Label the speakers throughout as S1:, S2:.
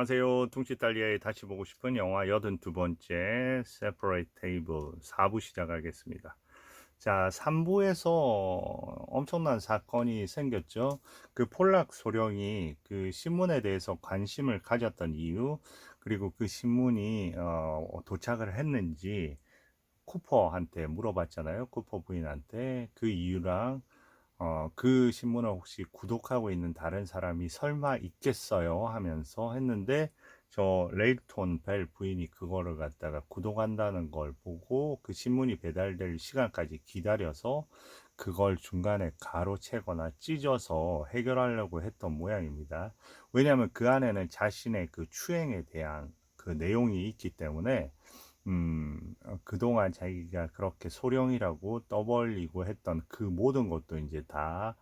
S1: 안녕하세요. 퉁치달리아에 다시 보고 싶은 영화 82번째 Separate Table 4부 시작하겠습니다. 자, 3부에서 엄청난 사건이 생겼죠. 그 폴락 소령이 그 신문에 대해서 관심을 가졌던 이유, 그리고 그 신문이 어, 도착을 했는지 쿠퍼한테 물어봤잖아요. 쿠퍼 부인한테 그 이유랑 어, 그 신문을 혹시 구독하고 있는 다른 사람이 설마 있겠어요 하면서 했는데 저 레일톤 벨 부인이 그거를 갖다가 구독한다는 걸 보고 그 신문이 배달될 시간까지 기다려서 그걸 중간에 가로채거나 찢어서 해결하려고 했던 모양입니다. 왜냐하면 그 안에는 자신의 그 추행에 대한 그 내용이 있기 때문에 음, 어, 그동안 자기가 그렇게 소령이라고 떠벌리고 했던 그 모든 것도 이제 다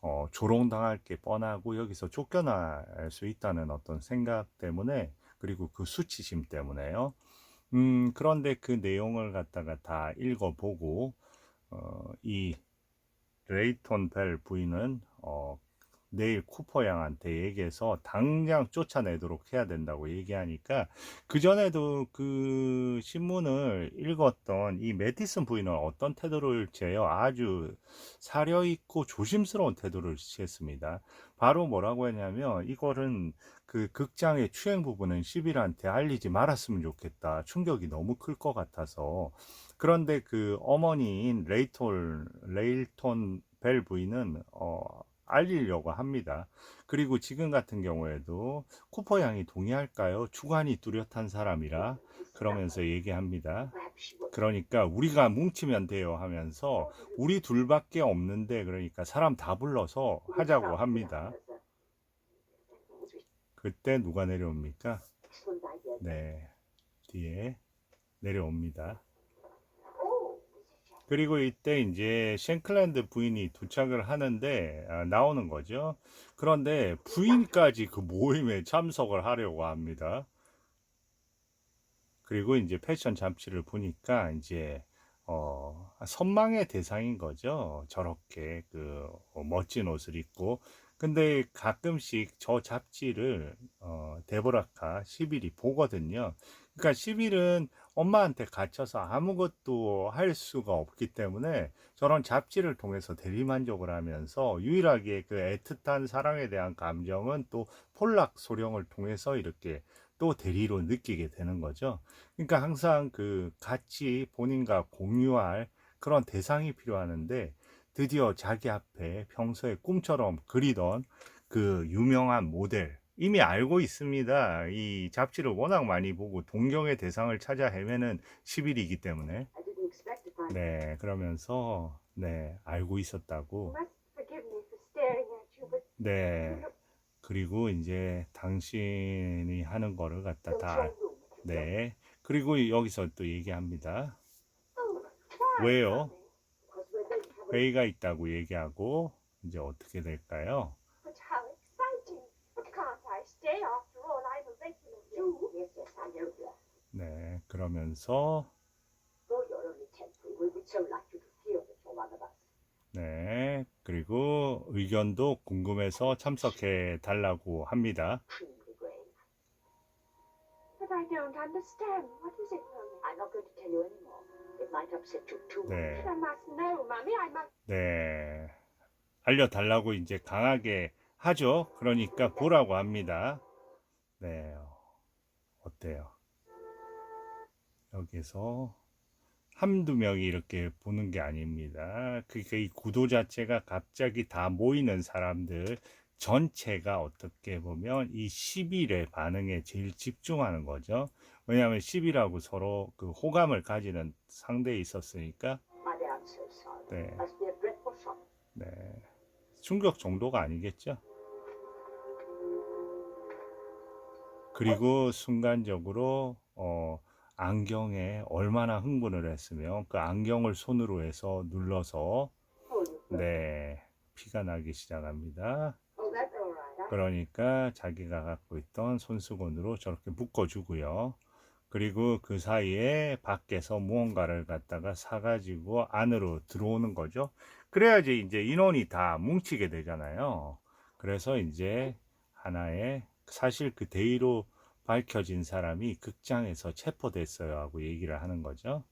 S1: 어, 조롱당할 게 뻔하고 여기서 쫓겨날 수 있다는 어떤 생각 때문에 그리고 그 수치심 때문에요. 음, 그런데 그 내용을 갖다가 다 읽어보고 어, 이 레이톤 벨 부인은 어, 내일 쿠퍼 양한테 얘기해서 당장 쫓아내도록 해야 된다고 얘기하니까 그 전에도 그 신문을 읽었던 이 매티슨 부인은 어떤 태도를 취해요? 아주 사려 있고 조심스러운 태도를 취했습니다. 바로 뭐라고 했냐면 이거는 그 극장의 추행 부분은 시빌한테 알리지 말았으면 좋겠다. 충격이 너무 클 것 같아서. 그런데 그 어머니인 레이톨, 레일톤 벨 부인은 어, 알리려고 합니다. 그리고 지금 같은 경우에도 쿠퍼 양이 동의할까요? 주관이 뚜렷한 사람이라 그러면서 얘기합니다. 그러니까 우리가 뭉치면 돼요 하면서 우리 둘밖에 없는데 그러니까 사람 다 불러서 하자고 합니다. 그때 누가 내려옵니까? 네, 뒤에 내려옵니다. 그리고 이때 이제 쉔클랜드 부인이 도착을 하는데 아, 나오는 거죠. 그런데 부인까지 그 모임에 참석을 하려고 합니다. 그리고 이제 패션 잡지를 보니까 이제 어, 선망의 대상인 거죠. 저렇게 그 어, 멋진 옷을 입고. 근데 가끔씩 저 잡지를 어, 데보라카 10일이 보거든요. 그러니까 10일은 엄마한테 갇혀서 아무것도 할 수가 없기 때문에 저런 잡지를 통해서 대리만족을 하면서 유일하게 그 애틋한 사랑에 대한 감정은 또 폴락 소령을 통해서 이렇게 또 대리로 느끼게 되는 거죠. 그러니까 항상 그 같이 본인과 공유할 그런 대상이 필요하는데 드디어 자기 앞에 평소에 꿈처럼 그리던 그 유명한 모델 이미 알고 있습니다. 이 잡지를 워낙 많이 보고 동경의 대상을 찾아 헤매는 10일이기 때문에 네 그러면서 네 알고 있었다고 네 그리고 이제 당신이 하는 거를 갖다 다 알- 네. 그리고 여기서 또 얘기합니다. 왜요? 회의가 있다고 얘기하고 이제 어떻게 될까요? 네. 그러면서. 네. 그리고 의견도 궁금해서 참석해 달라고 합니다. 네. 네. 알려달라고 이제 강하게 하죠. 그러니까 보라고 합니다. 네. 어때요? 여기서 한두 명이 이렇게 보는 게 아닙니다. 그러니까 이 구도 자체가 갑자기 다 모이는 사람들 전체가 어떻게 보면 이 10일의 반응에 제일 집중하는 거죠. 왜냐하면 10일하고 서로 그 호감을 가지는 상대에 있었으니까. 네. 네. 충격 정도가 아니겠죠. 그리고 순간적으로 어, 안경에 얼마나 흥분을 했으면 그 안경을 손으로 해서 눌러서 네 피가 나기 시작합니다. 그러니까 자기가 갖고 있던 손수건으로 저렇게 묶어주고요. 그리고 그 사이에 밖에서 무언가를 갖다가 사가지고 안으로 들어오는 거죠. 그래야지 이제 인원이 다 뭉치게 되잖아요. 그래서 이제 하나의 사실 그 데이로 밝혀진 사람이 극장에서 체포됐어요 하고 얘기를 하는 거죠.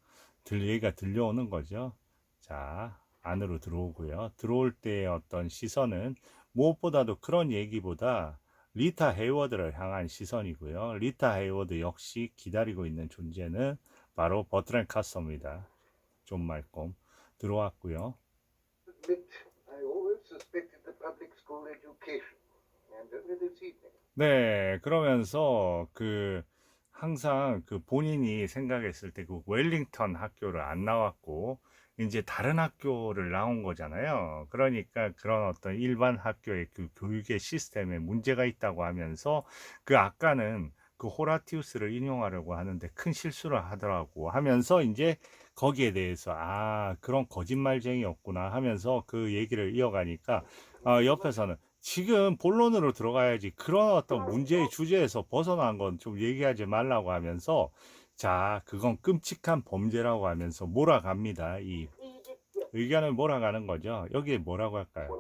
S1: 들 얘기가 들려오는 거죠. 자, 안으로 들어오고요. 들어올 때의 어떤 시선은 무엇보다도 그런 얘기보다 리타 헤이워드를 향한 시선이고요. 리타 헤이워드 역시 기다리고 있는 존재는 바로 버트렌 카서입니다. 존 말콤 들어왔고요.
S2: I always suspected the public school education,
S1: 네, 그러면서 그 항상 그 본인이 생각했을 때 그 웰링턴 학교를 안 나왔고 이제 다른 학교를 나온 거잖아요. 그러니까 그런 어떤 일반 학교의 그 교육의 시스템에 문제가 있다고 하면서 그 아까는 그 호라티우스를 인용하려고 하는데 큰 실수를 하더라고 하면서 이제 거기에 대해서 아 그런 거짓말쟁이였구나 하면서 그 얘기를 이어가니까 어, 옆에서는 지금 본론으로 들어가야지 그런 어떤 문제의 주제에서 벗어난 건 좀 얘기하지 말라고 하면서 자 그건 끔찍한 범죄라고 하면서 몰아갑니다 이. 의견을 몰아가는 거죠 여기에 뭐라고 할까요.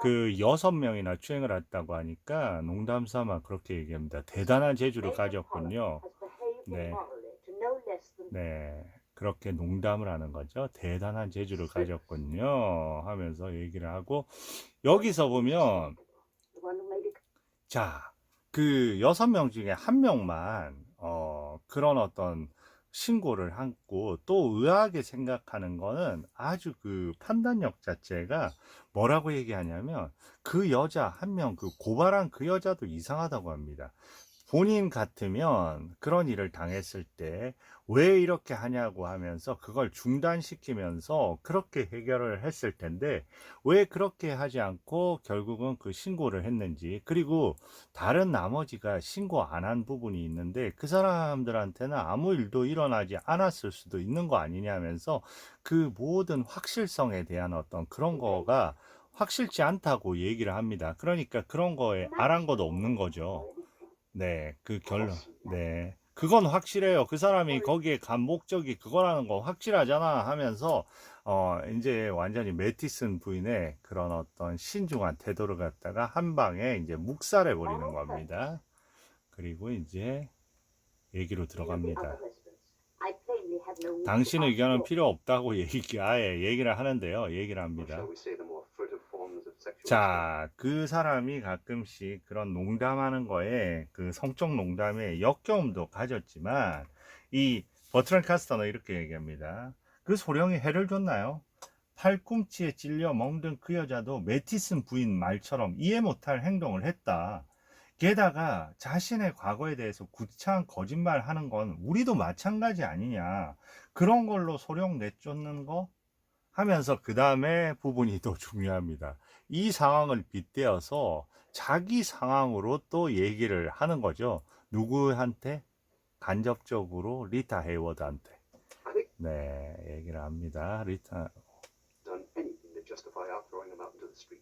S1: 그 여섯 명이나 추행을 했다고 하니까 농담 삼아 그렇게 얘기합니다 대단한 재주를 가졌군요 네. 네 그렇게 농담을 하는 거죠 대단한 재주를 가졌군요 하면서 얘기를 하고 여기서 보면. 자, 그 여섯 명 중에 한 명만 어, 그런 어떤 신고를 하고 또 의아하게 생각하는 거는 아주 그 판단력 자체가 뭐라고 얘기하냐면 그 여자 한 명 그 고발한 그 여자도 이상하다고 합니다. 본인 같으면 그런 일을 당했을 때 왜 이렇게 하냐고 하면서 그걸 중단시키면서 그렇게 해결을 했을 텐데 왜 그렇게 하지 않고 결국은 그 신고를 했는지 그리고 다른 나머지가 신고 안 한 부분이 있는데 그 사람들한테는 아무 일도 일어나지 않았을 수도 있는 거 아니냐면서 그 모든 확실성에 대한 어떤 그런 거가 확실치 않다고 얘기를 합니다. 그러니까 그런 거에 아랑곳 없는 거죠. 네, 그 결론. 네. 그건 확실해요. 그 사람이 거기에 간 목적이 그거라는 거 확실하잖아 하면서 어 이제 완전히 매티슨 부인의 그런 어떤 신중한 태도를 갖다가 한 방에 이제 묵살해 버리는 겁니다. 그리고 이제 얘기로 들어갑니다. 당신 의견은 필요 없다고 얘기 아예 얘기를 하는데요. 얘기를 합니다. 자, 그 사람이 가끔씩 그런 농담하는 거에 그 성적 농담에 역겨움도 가졌지만 이 버트런 카스터는 이렇게 얘기합니다. 그 소령이 해를 줬나요? 팔꿈치에 찔려 멍든 그 여자도 메티슨 부인 말처럼 이해 못할 행동을 했다. 게다가 자신의 과거에 대해서 구차한 거짓말 하는 건 우리도 마찬가지 아니냐. 그런 걸로 소령 내쫓는 거? 하면서 그 다음에 부분이 더 중요합니다. 이 상황을 빗대어서 자기 상황으로 또 얘기를 하는 거죠. 누구한테? 간접적으로 리타 헤이워드한테. 네, 얘기를 합니다. 리타.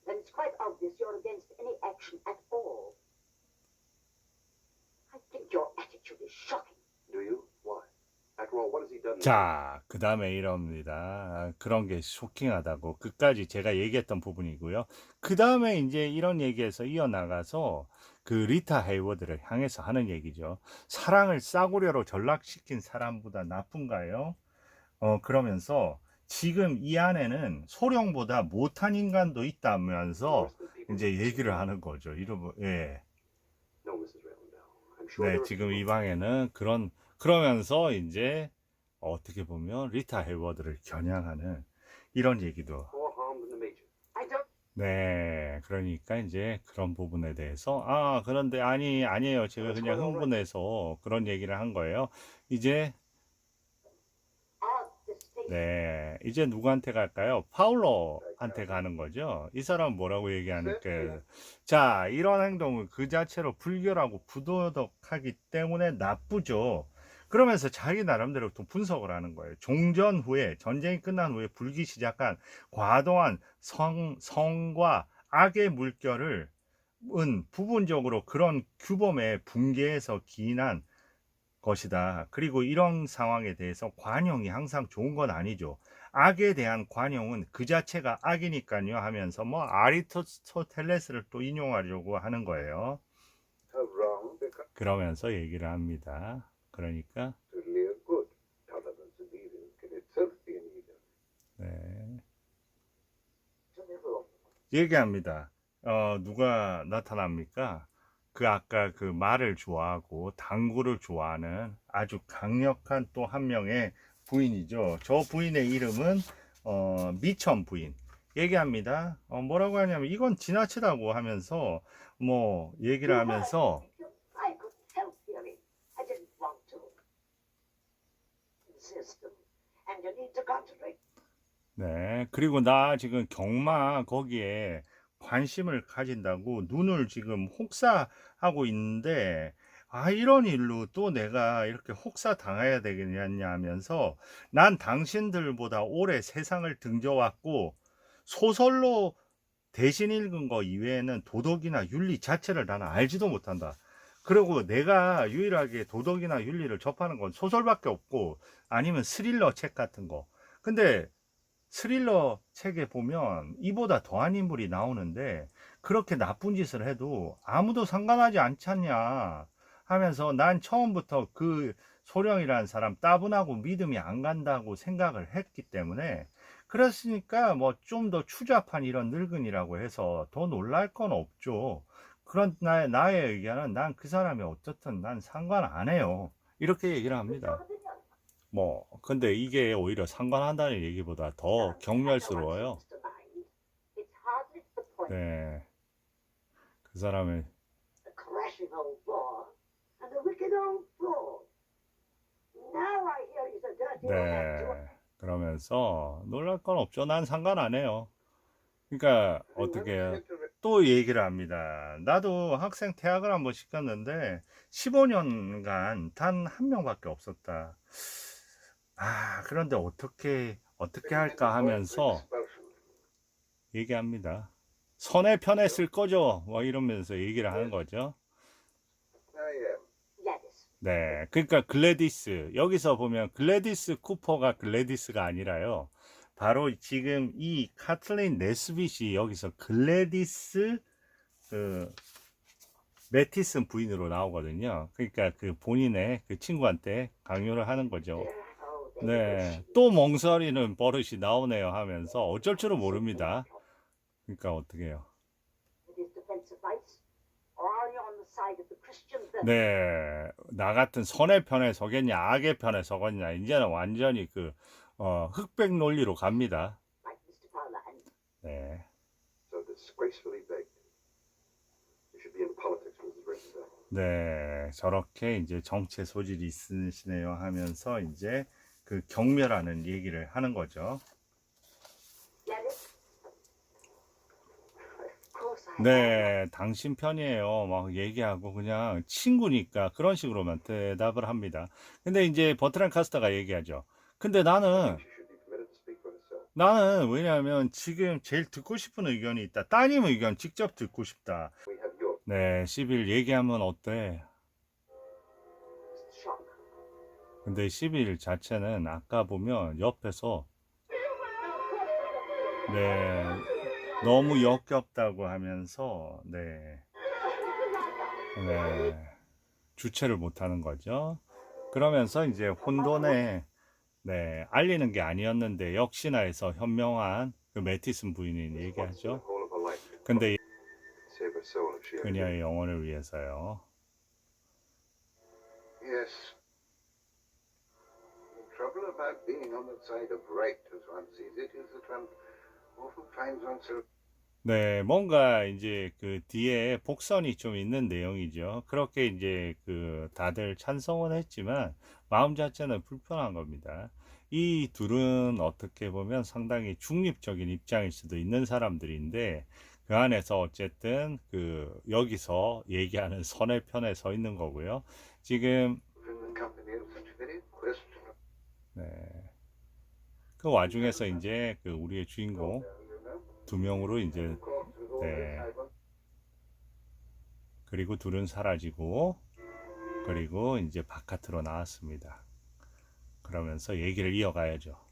S3: Then it's quite obvious you're against any action at all. I think your attitude is shocking.
S1: 자, 그 다음에 이럽니다. 아, 그런 게 쇼킹하다고. 끝까지 제가 얘기했던 부분이고요. 그 다음에 이제 이런 얘기에서 이어나가서 그 리타 헤이워드를 향해서 하는 얘기죠. 사랑을 싸구려로 전락시킨 사람보다 나쁜가요? 어, 그러면서 지금 이 안에는 소령보다 못한 인간도 있다면서 이제 얘기를 하는 거죠. 이러면, 예. 네, 지금 이 방에는 그런 그러면서 이제 어떻게 보면 리타 헤이워드를 겨냥하는 이런 얘기도. 네, 그러니까 이제 그런 부분에 대해서 아, 그런데 아니 아니에요. 제가 그냥 흥분해서 그런 얘기를 한 거예요. 이제. 네, 이제 누구한테 갈까요? 파울로한테 가는 거죠. 이 사람 뭐라고 얘기하니까 자, 이런 행동은 그 자체로 불결하고 부도덕하기 때문에 나쁘죠. 그러면서 자기 나름대로 또 분석을 하는 거예요. 종전 후에, 전쟁이 끝난 후에 불기 시작한 과도한 성, 성과 악의 물결을, 은 부분적으로 그런 규범의 붕괴에서 기인한 것이다. 그리고 이런 상황에 대해서 관용이 항상 좋은 건 아니죠. 악에 대한 관용은 그 자체가 악이니까요 하면서 뭐 아리스토텔레스를 또 인용하려고 하는 거예요. 그러면서 얘기를 합니다. 그러니까. 네. 얘기합니다. 어, 누가 나타납니까? 그 아까 그 말을 좋아하고 당구를 좋아하는 아주 강력한 또 한 명의 부인이죠. 저 부인의 이름은 어, 미천 부인. 얘기합니다. 어, 뭐라고 하냐면 이건 지나치다고 하면서 뭐 얘기를 하면서 네. 그리고 나 지금 경마 거기에 관심을 가진다고 눈을 지금 혹사하고 있는데, 아, 이런 일로 또 내가 이렇게 혹사 당해야 되겠냐 하면서, 난 당신들보다 오래 세상을 등져왔고, 소설로 대신 읽은 거 이외에는 도덕이나 윤리 자체를 나는 알지도 못한다. 그리고 내가 유일하게 도덕이나 윤리를 접하는 건 소설밖에 없고, 아니면 스릴러 책 같은 거. 근데 스릴러 책에 보면 이보다 더한 인물이 나오는데 그렇게 나쁜 짓을 해도 아무도 상관하지 않잖냐 하면서 난 처음부터 그 소령이라는 사람 따분하고 믿음이 안 간다고 생각을 했기 때문에 그랬으니까 뭐 좀 더 추잡한 이런 늙은이라고 해서 더 놀랄 건 없죠. 그런 나의, 나의 의견은 난 그 사람이 어떻든 난 상관 안 해요. 이렇게 얘기를 합니다. 뭐 근데 이게 오히려 상관한다는 얘기보다 더
S3: point.
S1: 네. 그 사람의. 네. 그러면서 놀랄 건 없죠. 난 상관 안 해요. 그러니까 어떻게? 또 얘기를 합니다. 나도 학생 퇴학을 한번 시켰는데 15년간 단 한 명밖에 없었다. 아, 그런데 어떻게 어떻게 할까 하면서 얘기합니다. 편에 쓸 거죠. 뭐 이러면서 얘기를 하는 거죠. 네. 그러니까 글래디스. 여기서 보면 글래디스 쿠퍼가 글래디스가 아니라요. 바로 지금 이 카틀린 네스빗이 여기서 글래디스 그 메티슨 부인으로 나오거든요. 그러니까 그 본인의 그 친구한테 강요를 하는 거죠. 네. 또 멍설이는 버릇이 나오네요 하면서 어쩔 줄은 모릅니다. 그러니까 어떻게 해요? 네, 나 같은 선의 편에 서겠냐, 악의 편에 서겠냐, 이제는 완전히 그, 어, 흑백 논리로 갑니다. 네. 네, 저렇게 이제 정치의 소질이 있으시네요 하면서 이제 그 경멸하는 얘기를 하는 거죠. 네, 당신 편이에요. 막 얘기하고 그냥 친구니까 그런 식으로만 대답을 합니다. 근데 이제 버트란 카스터가 얘기하죠. 근데 나는. 나는 왜냐하면 지금 제일 듣고 싶은 의견이 있다. 따님 의견 직접 듣고 싶다. 네, 10일 얘기하면 어때? 근데 10일 자체는 아까 보면 옆에서 네, 너무 역겹다고 하면서 네, 네, 주체를 못하는 거죠. 그러면서 이제 혼돈에 네, 알리는 게 아니었는데 역시나 해서 현명한 그 메티슨 부인이 얘기하죠. 근데. 그녀의 영혼을 위해서요.
S2: Yes. The trouble about being on the side of right, as one sees it, is that one often finds oneself
S1: 네, 뭔가 이제 그 뒤에 복선이 좀 있는 내용이죠. 그렇게 이제 그 다들 찬성은 했지만 마음 자체는 불편한 겁니다. 이 둘은 어떻게 보면 상당히 중립적인 입장일 수도 있는 사람들인데 그 안에서 어쨌든 그 여기서 얘기하는 선의 편에 서 있는 거고요. 지금 네. 그 와중에서 이제 그 우리의 주인공. 두 명으로 이제 네. 그리고 둘은 사라지고 그리고 이제 바깥으로 나왔습니다. 그러면서 얘기를 이어가야죠.